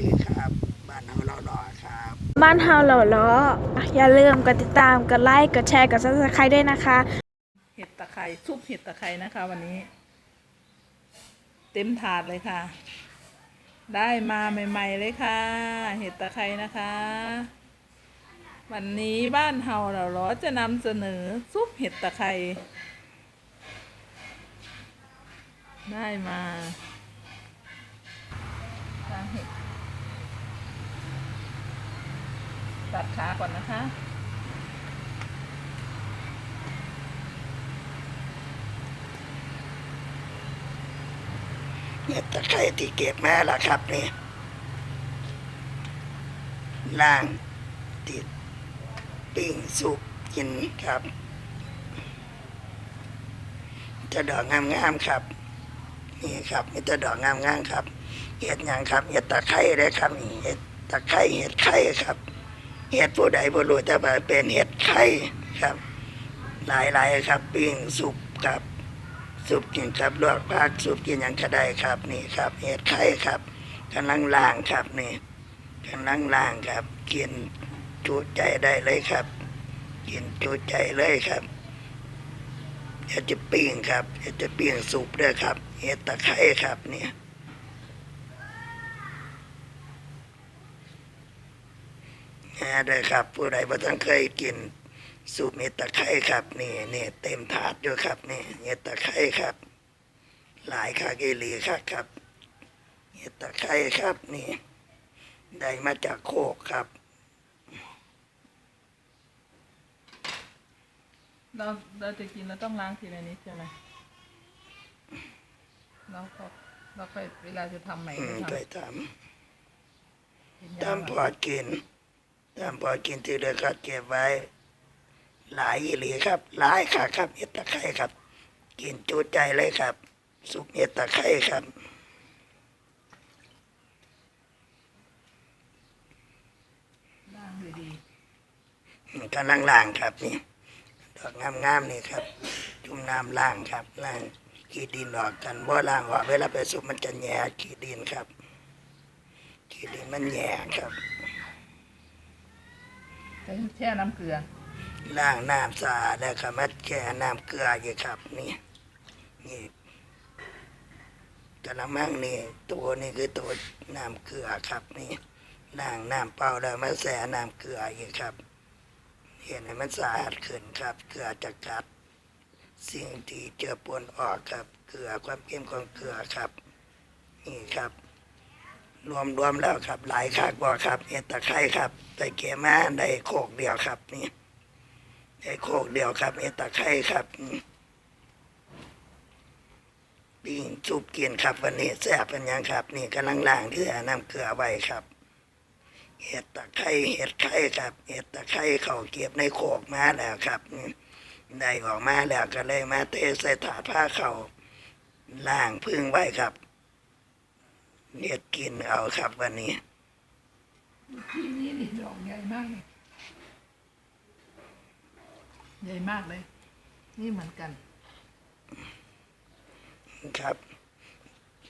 ดีครับ บ้านเฮาเราหล่อครับ บ้านเฮาเหล่าล้ออย่าลืมกดติดตาม กดไลค์ กดแชร์ กดซับสไครต์ด้วยนะคะ เห็ดตะไคร้ซุปเห็ดตะไคร้นะคะ วันนี้ เต็มถาดเลยค่ะ ได้มาใหม่ ๆ เลยค่ะ เห็ดตะไคร้นะคะ วันนี้บ้านเฮาเราล้อจะนำเสนอซุปเห็ดตะไคร้ได้มาทางเห็ด ตัดขาก่อนนะคะ เนี่ยตะไคร้ที่เก็บมาล้วครับนี่ล่างติดปิ้งสุกกินครับ จะดอกงามๆครับ นี่ครับมีแต่ดอกงามๆครับเห็ดหยังครับเห็ดตะไคร้เลยครับเห็ดตะไคร้เห็ดไข่ครับ เห็ดผู้ใดผู้รู้แต่ว่าเป็นเห็ดไข่ครับ หลายๆครับปิ้งสุกครับสุปกินครับลวกผักสุปกินยังก็ได้ครับนี่ครับเห็ดไข่ครับกำลังล่างครับนี่กำลังล่างครับกินจุใจได้เลยครับ กินจุใจเลยครับเดี๋ยวจะปิ้งครับเดี๋ยวจะปิ้งสุปด้วยครับเห็ดตะไคร้ครับเนี่ย นะได้ครับ ผู้ใดบ่ต้องเคยกินสูตรเม็ดตะไคร้ครับ นี่นี่เต็มถาดอยู่ครับ นี่เม็ดตะไคร้ครับ หลายคาเกลีครับครับเม็ดตะไคร้ครับนี่ ได้มาจากโคกครับเราเราจะกินเราต้องล้างทีละนิดใช่ไหมเราก็เราไปเวลาจะทำใหม่อืก็มทำ ไปตามกินตามยำพอกิน ตามพอกินที่เหลือก็เก็บไว้ หลายอีหลีครับ หลายค่ะครับเม็ดตะไคร้ครับ กินจุใจเลยครับสุปเม็ดตะไคร้ครับล้างดีกำลังล่างครับนี่ดอกงามๆนี่ครับ จุ่มน้ำล่างครับล่างขี้ดินออกกันว่าล่างออกเวลาไปสุกมันจะแหย่ขี้ดินครับ ขี้ดินมันแหย่ครับๆ ใช้แช่น้ำเกลือล่างน้ำสะอาดแล้วครับมัดแก่น้ำเกลืออยู่ครับ นี่นี่กระมังนี่ตัวนี่คือตัวน้ำเกลือครับนี่ล่างน้ำเปล่าแล้วมาแส่น้ำเกลืออยู่ครับ เห็นให้มันสะอาดขึ้นครับ เกลือจะกัด สิ่งที่เจือปนออกครับ เกลือความเข้มของเกลือครับ นี่ครับ รวมรวมแล้วครับ หลายคากบ่ครับเห็ดตะไคร้ครับแต่เกมาได้โคกเดียวครับ นี่ได้โคกเดียวครับเห็ดตะไคร้ครับปิ้งจุบกินครับวันนี้แซ่บเป็นยังครับ นี่กำลังล่างที่จะนำเกลือไว้ครับเห็ดตะไคร้เห็ดไข่ครับเห็ดตะไคร้เขาเก็บในโคกมาแล้วครับนี่ได้ออกมาแล้วก็เลยมาเทใส่ถาดผ้าเขาล่างพึ่งไว้ครับ เห็ดกินเอาครับวันนี้ที่นี่นี่ดอกใหญ่มากเลยใหญ่มากเลย นี่เหมือนกัน ครับ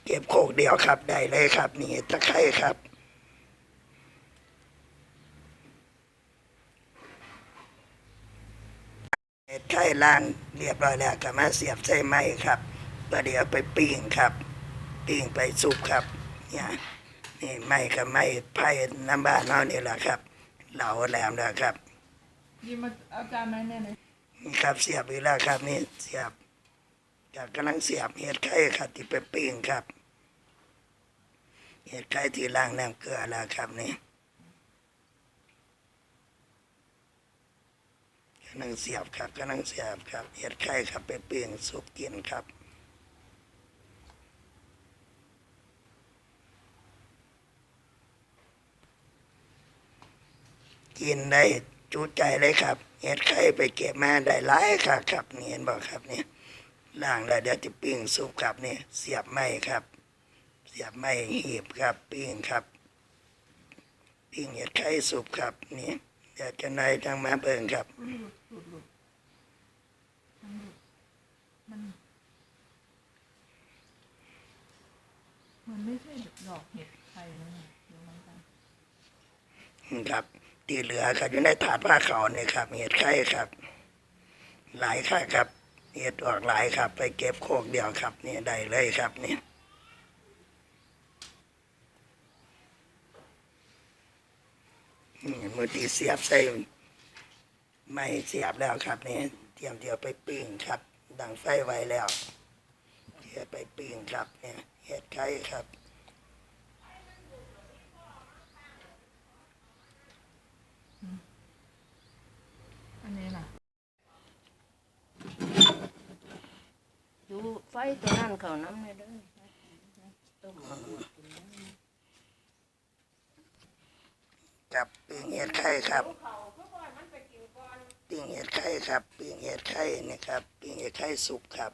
เก็บโคกเดียวครับได้เลยครับ นี่ตะไคร้ครับเห็ดไข่ล่างเรียบร้อยแล้วก็มาเสียบใส่ไม้ครับประเดี๋ยวไปปิ้งครับ ปิ้งไปสุกครับ เนี่ยนี่ไม้กับไม้ไผ่น้ำบ้านเรานี่แหละครับเหลาแหลมแล้วครับยี่มาเอาจารย์ไหมแน่เลยนี่ครับเสียบอีกแล้วครับนี่เสียบกับกำลังเสียบเห็ดไข่ครับที่ไปปิ้งครับเห็ดไข่ที่ล้างน้ำเกลือแล้วครับนี่กำลังเสียบครับกำลังเสียบครับเห็ดไข่ครับไปปิ้งสุกกินครับ กินได้จุใจเลยครับเห็ดไข่ไปเก็บมาได้หลายค่ะครับนี่เห็นบอกครับนี่ล่างแล้วเดี๋ยวจะปิ้งสุกครับนี่เสียบไม้ครับ เสียบไม้หีบครับ ปิ้งครับ ปิ้งเห็ดไข่สุกครับนี่เดี๋ยวจะนายทางมาเบิ่งครับมันไม่ใช่ดอกเห็ดไทยนะเดี๋ยวมันนี่ครับ ที่เหลือครับอยู่ในถาดผ้าขาวนี่ครับเห็ดไข่ครับ หลายค่ะครับเห็ดออกหลายครับ ไปเก็บโคกเดียวครับนี่ได้เลยครับนี่นี่มือตีเสียบใส่ไม่เสียบแล้วครับนี่เตรียมเดียวไปปิ้งครับ ดังไฟไว้แล้วเดี๋ยวไปปิ้งครับเนี่ยเห็ดไข่ครับ อันนี้ล่ะดูไฟตัวนั้นเขาน้ำเลยเด้อต้มเอาหมดกินได้กับ ปิ้งเห็ดไข่ครับ ปิ้งเห็ดไข่ครับ ปิ้งเห็ดไข่นี่ครับ ปิ้งเห็ดไข่สุกครับ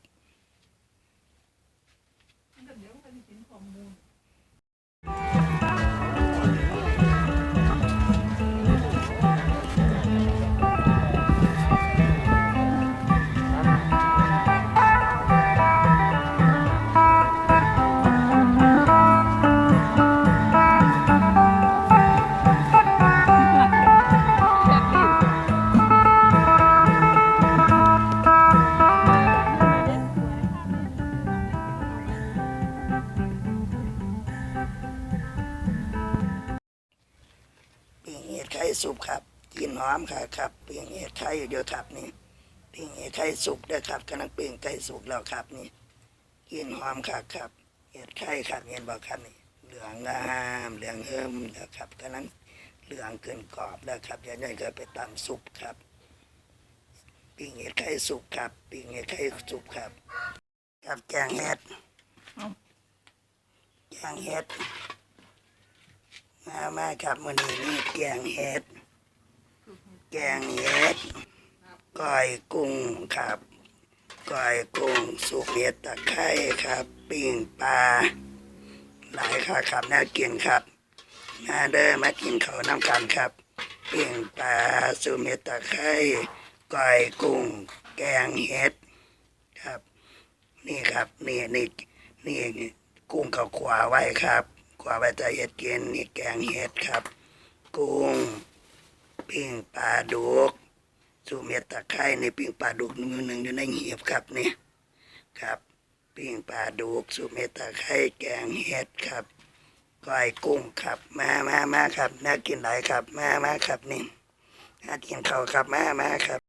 กินหอมค่ะครับปิ้งเห็ดไข่อยู่เดียวครับนี่ปิ้งเห็ดไข่สุกเด้อครับกำลังปิ้งไก่สุกแล้วครับนี่กินหอมค่ะครับเห็ดไข่ครับเห็นบอกครับนี่เหลืองงามเหลืองเฮิมแล้วครับกำลังเหลืองเกินกรอบแล้วครับเดี๋ยวนี้ก็ไปตำซุปครับปิ้งเห็ดไข่สุกครับปิ้งเห็ดไข่สุกครับกับแกงเห็ดเอ้าแกงเห็ดมามาครับมื้อนี้นี่แกงเห็ด แกงเห็ดก้อยกุ้งครับก้อยกุ้งสุกเห็ดตะไคร้ครับปิ้งปลาหลายค่ะครับน่ากินครับมาเด้อมากินข้าน้ำกันครับปิ้งปลาสุเห็ดตะไคร้ก้อยกุ้ง แกงเห็ดครับ นี่ครับนี่นี่นี่กุ้งกับขวาไว้ครับขวาไว้จะเห็ดกินนี่แกงเห็ดครับ กุ้ง ปิ้งปลาดุกสูเม็ดตะไคร้ในปิ้งปลาดุกมือหนึ่งอยู่ในเหียบครับนี่ครับ ปิ้งปลาดุกสูเม็ดตะไคร้แกงเห็ดครับก้อยกุ้งครับ มามามาครับน่ากินหลายครับมามาครับนี่น่ากินเขาครับมามาครับ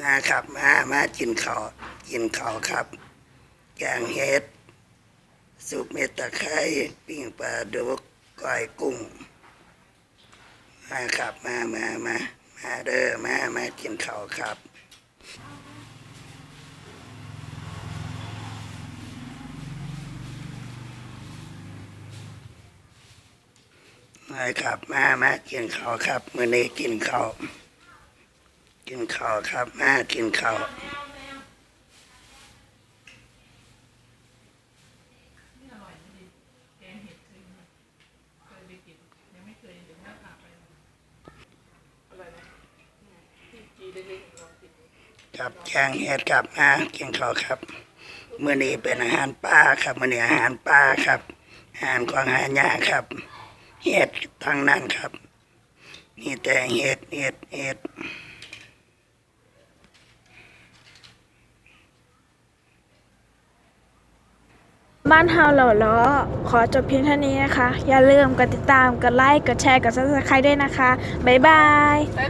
มาครับมามากินเขากินเขาครับแกงเห็ดซุปเม็ดตะไคร้ปิ้งปลาดุก ก้อยกุ้งมาครับมามามามาเด้อมามากินข้าวครับมาครับมามากินข้าวครับมื้อนี้กินข้าวกินข้าวครับมากินข้าว ครับแกงเห็ดครับมากินข้าวครับมื้อนี้เป็นอาหารป่าครับมื้อนี้อาหารป่าครับ อาหารของหายากครับ เห็ดทั้งนั้นครับ นี่แต่เห็ดเห็ดเห็ดบ้านเฮาเหล่าล้อ ขอจบเพียงเท่านี้นะคะ อย่าลืมกดติดตาม กดไลค์ กดแชร์ กดซับสไครต์ด้วยนะคะ บ๊ายบาย